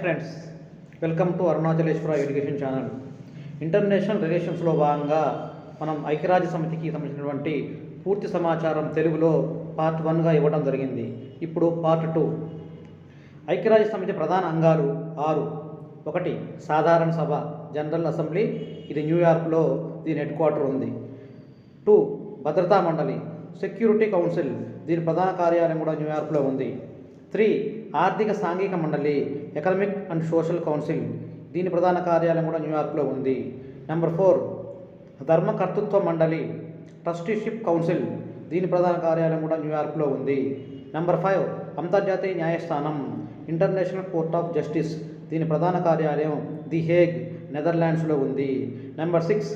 Friends welcome to Arunachaleswara education channel international రిలేషన్స్లో భాగంగా మనం ఐక్యరాజ్య సమితికి సంబంధించినటువంటి పూర్తి సమాచారం తెలుగులో పార్ట్ వన్గా ఇవ్వడం జరిగింది. ఇప్పుడు పార్ట్ టూ ఐక్యరాజ్య సమితి ప్రధాన అంగాలు ఆరు. ఒకటి సాధారణ సభ జనరల్ అసెంబ్లీ ఇది న్యూయార్క్లో దీని హెడ్ క్వార్టర్ ఉంది. టూ భద్రతా మండలి సెక్యూరిటీ కౌన్సిల్ దీని ప్రధాన కార్యాలయం కూడా న్యూయార్క్లో ఉంది. త్రీ ఆర్థిక సాంఘిక మండలి ఎకనమిక్ అండ్ సోషల్ కౌన్సిల్ దీని ప్రధాన కార్యాలయం కూడా న్యూయార్క్లో ఉంది. నెంబర్ ఫోర్ ధర్మకర్తృత్వ మండలి ట్రస్టీషిప్ కౌన్సిల్ దీని ప్రధాన కార్యాలయం కూడా న్యూయార్క్లో ఉంది. నెంబర్ ఫైవ్ అంతర్జాతీయ న్యాయస్థానం ఇంటర్నేషనల్ కోర్ట్ ఆఫ్ జస్టిస్ దీని ప్రధాన కార్యాలయం ది హేగ్ నెదర్లాండ్స్లో ఉంది. నెంబర్ సిక్స్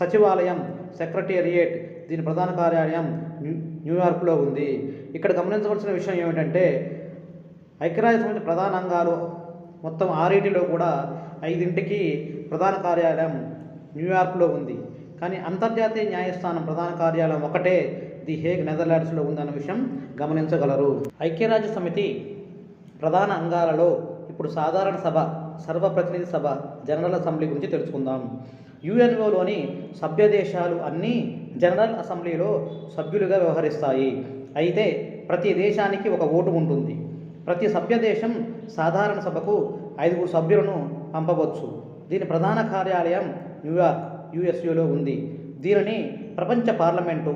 సచివాలయం సెక్రటేరియట్ దీని ప్రధాన కార్యాలయం న్యూ- న్యూయార్క్లో ఉంది. ఇక్కడ గమనించవలసిన విషయం ఏమిటంటే ఐక్యరాజ్య సమితి ప్రధాన అంగాలు మొత్తం ఆరేటిలో కూడా ఐదింటికి ప్రధాన కార్యాలయం న్యూయార్క్లో ఉంది. కానీ అంతర్జాతీయ న్యాయస్థానం ప్రధాన కార్యాలయం ఒకటే ది హేగ్ నెదర్లాండ్స్లో ఉందన్న విషయం గమనించగలరు. ఐక్యరాజ్య సమితి ప్రధాన అంగాలలో ఇప్పుడు సాధారణ సభ సర్వప్రతినిధి సభ జనరల్ అసెంబ్లీ గురించి తెలుసుకుందాం. యుఎన్ఓలోని సభ్య దేశాలు అన్నీ జనరల్ అసెంబ్లీలో సభ్యులుగా వ్యవహరిస్తాయి. అయితే ప్రతి దేశానికి ఒక ఓటు ఉంటుంది. ప్రతి సభ్యదేశం సాధారణ సభకు ఐదుగురు సభ్యులను పంపవచ్చు. దీని ప్రధాన కార్యాలయం న్యూయార్క్ యుఎస్యులో ఉంది. దీనిని ప్రపంచ పార్లమెంటు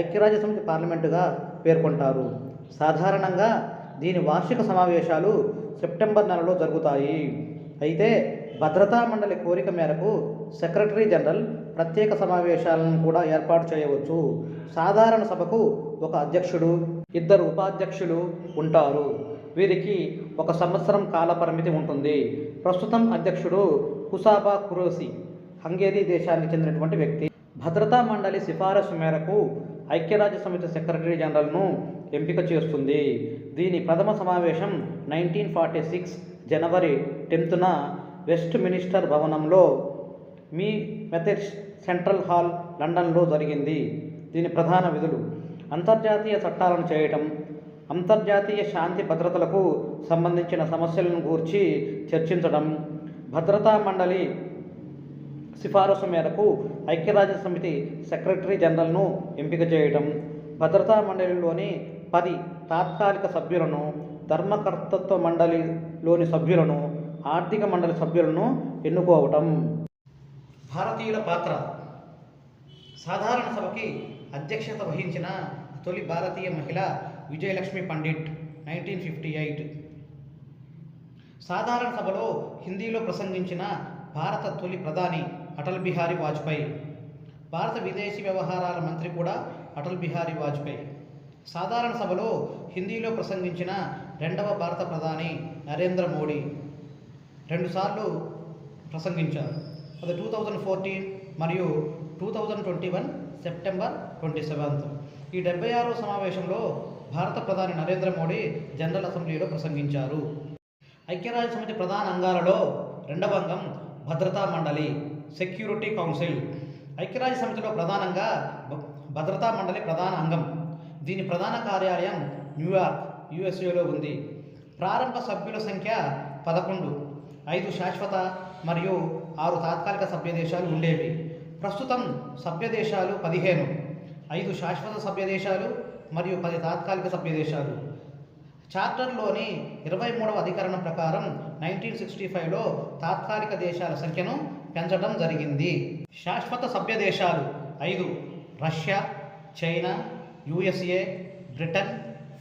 ఐక్యరాజ్యసమితి పార్లమెంటుగా పేర్కొంటారు. సాధారణంగా దీని వార్షిక సమావేశాలు సెప్టెంబర్ నెలలో జరుగుతాయి. అయితే భద్రతా మండలి కోరిక మేరకు సెక్రటరీ జనరల్ ప్రత్యేక సమావేశాలను కూడా ఏర్పాటు చేయవచ్చు. సాధారణ సభకు ఒక అధ్యక్షుడు ఇద్దరు ఉపాధ్యక్షులు ఉంటారు. వీరికి ఒక సంవత్సరం కాల పరిమితి ఉంటుంది. ప్రస్తుతం అధ్యక్షుడు కుసాబా కురోసి హంగేరీ దేశానికి చెందినటువంటి వ్యక్తి. భద్రతా మండలి సిఫారసు మేరకు ఐక్యరాజ్య సమితి సెక్రటరీ జనరల్ను ఎంపిక చేస్తుంది. దీని ప్రథమ సమావేశం నైన్టీన్ ఫార్టీ సిక్స్ జనవరి టెన్త్న వెస్ట్ మినిస్టర్ భవనంలో మీ మెథడ్స్ సెంట్రల్ హాల్ లండన్లో జరిగింది. దీని ప్రధాన విధులు అంతర్జాతీయ చట్టాలను చేయటం అంతర్జాతీయ శాంతి భద్రతలకు సంబంధించిన సమస్యలను గూర్చి చర్చించడం భద్రతా మండలి సిఫారసు మేరకు ఐక్యరాజ్య సమితి సెక్రటరీ జనరల్ను ఎంపిక చేయడం భద్రతా మండలిలోని పది తాత్కాలిక సభ్యులను ధర్మకర్తత్వ మండలిలోని సభ్యులను ఆర్థిక మండలి సభ్యులను ఎన్నుకోవటం. భారతీయుల పాత్ర. సాధారణ సభకి అధ్యక్షత వహించిన తొలి భారతీయ మహిళ Vijayalakshmi Pandit nineteen fifty eight. సాధారణ సభలో హిందీలో ప్రసంగించిన భారత తొలి ప్రధాని అటల్ బిహారీ వాజ్పేయి భారత విదేశీ వ్యవహారాల మంత్రి కూడా అటల్ బిహారీ వాజ్పేయి. సాధారణ సభలో హిందీలో ప్రసంగించిన రెండవ భారత ప్రధాని నరేంద్ర మోడీ రెండుసార్లు ప్రసంగించారు. అది టూ థౌజండ్ ఫోర్టీన్ మరియు two thousand twenty one September twenty seventh. ఈ డెబ్బై ఆరో సమావేశంలో భారత ప్రధాని నరేంద్ర మోడీ జనరల్ అసెంబ్లీలో ప్రసంగించారు. ఐక్యరాజ్య సమితి ప్రధాన అంగాలలో రెండవ అంగం భద్రతా మండలి సెక్యూరిటీ కౌన్సిల్. ఐక్యరాజ్య సమితిలో ప్రధానంగా భద్రతా మండలి ప్రధాన అంగం. దీని ప్రధాన కార్యాలయం న్యూయార్క్ యుఎస్ఏలో ఉంది. ప్రారంభ సభ్యుల సంఖ్య పదకొండు. ఐదు శాశ్వత మరియు ఆరు తాత్కాలిక సభ్యదేశాలు ఉండేవి. ప్రస్తుతం సభ్యదేశాలు పదిహేను. ఐదు శాశ్వత సభ్యదేశాలు మరియు పది తాత్కాలిక సభ్య దేశాలు చార్టర్లోని ఇరవై మూడవ అధికరణం ప్రకారం నైన్టీన్ సిక్స్టీ ఫైవ్లో తాత్కాలిక దేశాల సంఖ్యను పెంచడం జరిగింది. శాశ్వత సభ్య దేశాలు ఐదు Russia China USA Britain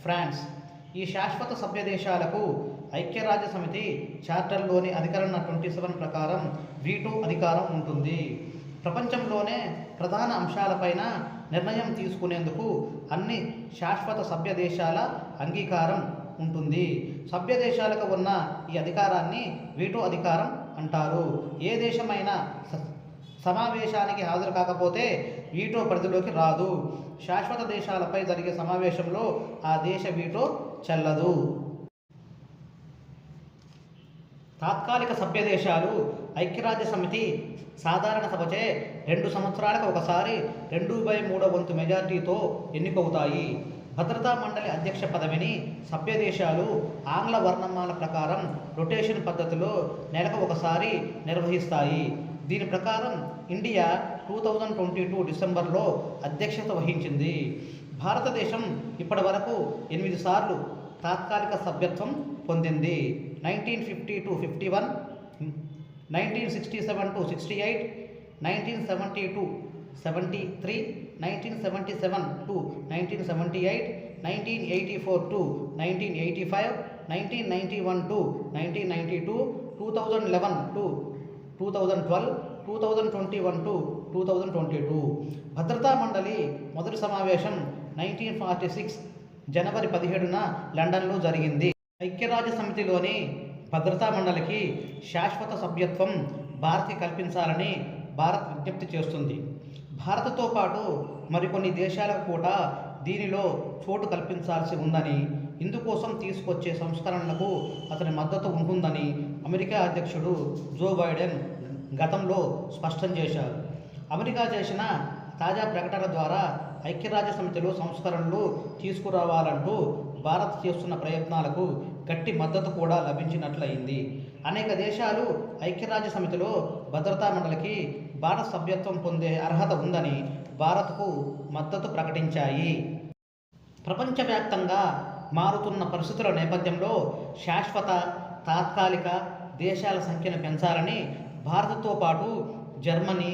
France. ఈ శాశ్వత సభ్య దేశాలకు ఐక్యరాజ్య సమితి చార్టర్లోని అధికరణ ట్వంటీ సెవెన్ ప్రకారం వీటో అధికారం ఉంటుంది. ప్రపంచంలోనే ప్రధాన అంశాలపైన నిర్ణయం తీసుకునేందుకు అన్ని శాశ్వత సభ్య దేశాల అంగీకారం ఉంటుంది. సభ్య దేశాలకు ఉన్న ఈ అధికారాన్ని వీటో అధికారం అంటారు. ఏ దేశమైనా స- సమావేశానికి హాజరు కాకపోతే వీటో పరిధిలోకి రాదు. శాశ్వత దేశాలపై జరిగే సమావేశంలో ఆ దేశ వీటో చెల్లదు. తాత్కాలిక సభ్యదేశాలు ఐక్యరాజ్య సమితి సాధారణ సభచే రెండు సంవత్సరాలకు ఒకసారి రెండు బై మూడో వంతు మెజార్టీతో ఎన్నికవుతాయి. భద్రతా మండలి అధ్యక్ష పదవిని సభ్యదేశాలు ఆంగ్ల వర్ణమాల ప్రకారం రొటేషన్ పద్ధతిలో నెలకు ఒకసారి నిర్వహిస్తాయి. దీని ప్రకారం India two thousand twenty two డిసెంబర్లో అధ్యక్షత వహించింది. భారతదేశం ఇప్పటి వరకు ఎనిమిది సార్లు తాత్కాలిక సభ్యత్వం పొందింది. Nineteen fifty to fifty one nineteen sixty seven to sixty eight nineteen seventy two seventy three nineteen seventy seven to nineteen seventy eight nineteen eighty four to nineteen eighty five nineteen ninety one to nineteen ninety two two thousand eleven to two thousand twelve two thousand twenty one to two thousand twenty two భద్రతా మండలి మొదటి సమావేశం nineteen forty six జనవరి పదిహేడున లండన్లో జరిగింది. ఐక్యరాజ్య సమితిలోని భద్రతా మండలికి శాశ్వత సభ్యత్వం భారత్కి కల్పించాలని భారత్ విజ్ఞప్తి చేస్తుంది. భారత్తో పాటు మరికొన్ని దేశాలకు కూడా దీనిలో చోటు కల్పించాల్సి ఉందని ఇందుకోసం తీసుకొచ్చే సంస్కరణలకు అతని మద్దతు ఉంటుందని అమెరికా అధ్యక్షుడు జో బైడెన్ గతంలో స్పష్టం చేశారు. అమెరికా చేసిన తాజా ప్రకటన ద్వారా ఐక్యరాజ్య సమితిలో సంస్కరణలు తీసుకురావాలంటూ భారత్ చేస్తున్న ప్రయత్నాలకు గట్టి మద్దతు కూడా లభించినట్లయింది. అనేక దేశాలు ఐక్యరాజ్య సమితిలో భద్రతా మండలికి భారత సభ్యత్వం పొందే అర్హత ఉందని భారత్కు మద్దతు ప్రకటించాయి. ప్రపంచవ్యాప్తంగా మారుతున్న పరిస్థితుల నేపథ్యంలో శాశ్వత తాత్కాలిక దేశాల సంఖ్యను పెంచాలని భారత్తో పాటు జర్మనీ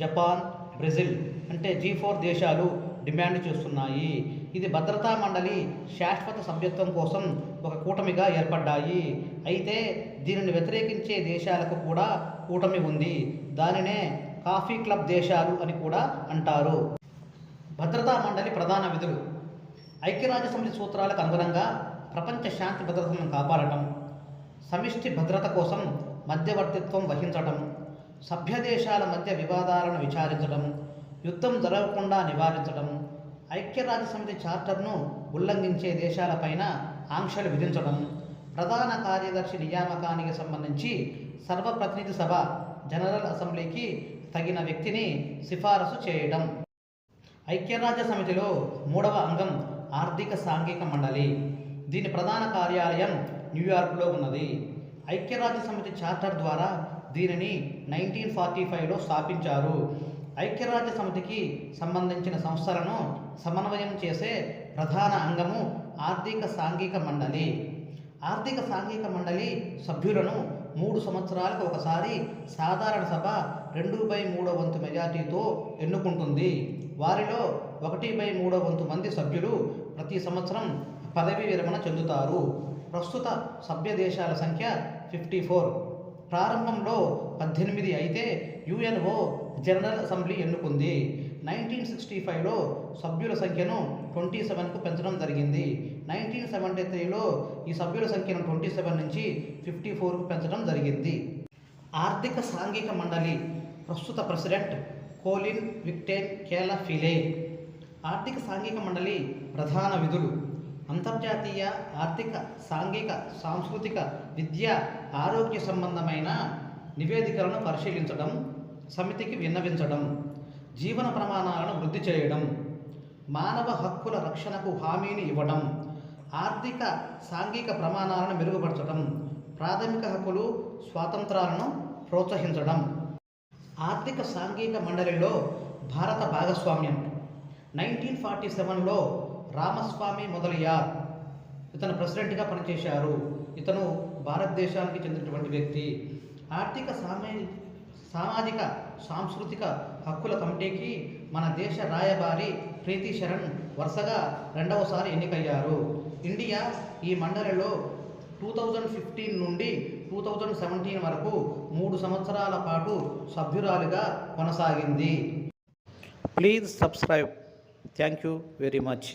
జపాన్ బ్రెజిల్ అంటే జీ ఫోర్ దేశాలు డిమాండ్ చేస్తున్నాయి. ఇది భద్రతా మండలి శాశ్వత సభ్యత్వం కోసం ఒక కూటమిగా ఏర్పడ్డాయి. అయితే దీనిని వ్యతిరేకించే దేశాలకు కూడా కూటమి ఉంది. దానినే కాఫీ క్లబ్ దేశాలు అని కూడా అంటారు. భద్రతా మండలి ప్రధాన విధులు. ఐక్యరాజ్య సమితి సూత్రాలకు అనుగుణంగా ప్రపంచ శాంతి భద్రతలను కాపాడటం సమిష్టి భద్రత కోసం మధ్యవర్తిత్వం వహించటం సభ్య దేశాల మధ్య వివాదాలను విచారించడం యుద్ధం జరగకుండా నివారించడం ఐక్యరాజ్య సమితి చార్టర్ను ఉల్లంఘించే దేశాలపైన ఆంక్షలు విధించడం ప్రధాన కార్యదర్శి నియామకానికి సంబంధించి సర్వప్రతినిధి సభ జనరల్ అసెంబ్లీకి తగిన వ్యక్తిని సిఫారసు చేయడం. ఐక్యరాజ్య సమితిలో మూడవ అంగం ఆర్థిక సాంఘిక మండలి. దీని ప్రధాన కార్యాలయం న్యూయార్క్లో ఉన్నది. ఐక్యరాజ్య సమితి చార్టర్ ద్వారా దీనిని నైన్టీన్ ఫార్టీ ఫైవ్లో స్థాపించారు. ఐక్యరాజ్య సమితికి సంబంధించిన సంస్థలను సమన్వయం చేసే ప్రధాన అంగము ఆర్థిక సాంఘిక మండలి. ఆర్థిక సాంఘిక మండలి సభ్యులను మూడు సంవత్సరాలకు ఒకసారి సాధారణ సభ రెండు బై మూడో వంతు మెజార్టీతో ఎన్నుకుంటుంది. వారిలో ఒకటి బై మూడో వంతు మంది సభ్యులు ప్రతి సంవత్సరం పదవీ విరమణ చెందుతారు. ప్రస్తుత సభ్య దేశాల సంఖ్య ఫిఫ్టీ ఫోర్. ప్రారంభంలో పద్దెనిమిది అయితే యుఎన్ఓ జనరల్ అసెంబ్లీ ఎన్నుకుంది. నైన్టీన్ సిక్స్టీ ఫైవ్లో సభ్యుల సంఖ్యను ట్వంటీ సెవెన్కు పెంచడం జరిగింది. నైన్టీన్ సెవెంటీ త్రీలో ఈ సభ్యుల సంఖ్యను ట్వంటీ సెవెన్ నుంచి ఫిఫ్టీ ఫోర్కు పెంచడం జరిగింది. ఆర్థిక సాంఘిక మండలి ప్రస్తుత president Collen Vixen Kelapile ఆర్థిక సాంఘిక మండలి ప్రధాన విధులు అంతర్జాతీయ ఆర్థిక సాంఘిక సాంస్కృతిక విద్య ఆరోగ్య సంబంధమైన నివేదికలను పరిశీలించడం సమితికి విన్నవించడం. జీవన ప్రమాణాలను వృద్ధి చేయడం మానవ హక్కుల రక్షణకు హామీని ఇవ్వడం ఆర్థిక సాంఘిక ప్రమాణాలను మెరుగుపరచడం ప్రాథమిక హక్కులు స్వాతంత్రాలను ప్రోత్సహించడం. ఆర్థిక సాంఘిక మండలిలో భారత భాగస్వామ్యం. నైన్టీన్ ఫార్టీ సెవెన్లో రామస్వామి మొదలయ్యార్. ఇతను ప్రెసిడెంట్గా పనిచేశారు. ఇతను భారతదేశానికి చెందినటువంటి వ్యక్తి. ఆర్థిక సామే సామాజిక సాంస్కృతిక హక్కుల కమిటీకి మన దేశ రాయబారి ప్రీతి శరణ్ వరుసగా రెండవసారి ఎన్నికయ్యారు. ఇండియా ఈ మండలిలో టూ థౌజండ్ ఫిఫ్టీన్ నుండి టూ థౌజండ్ సెవెంటీన్ వరకు మూడు సంవత్సరాల పాటు సభ్యురాలుగా కొనసాగింది. Please subscribe thank you very much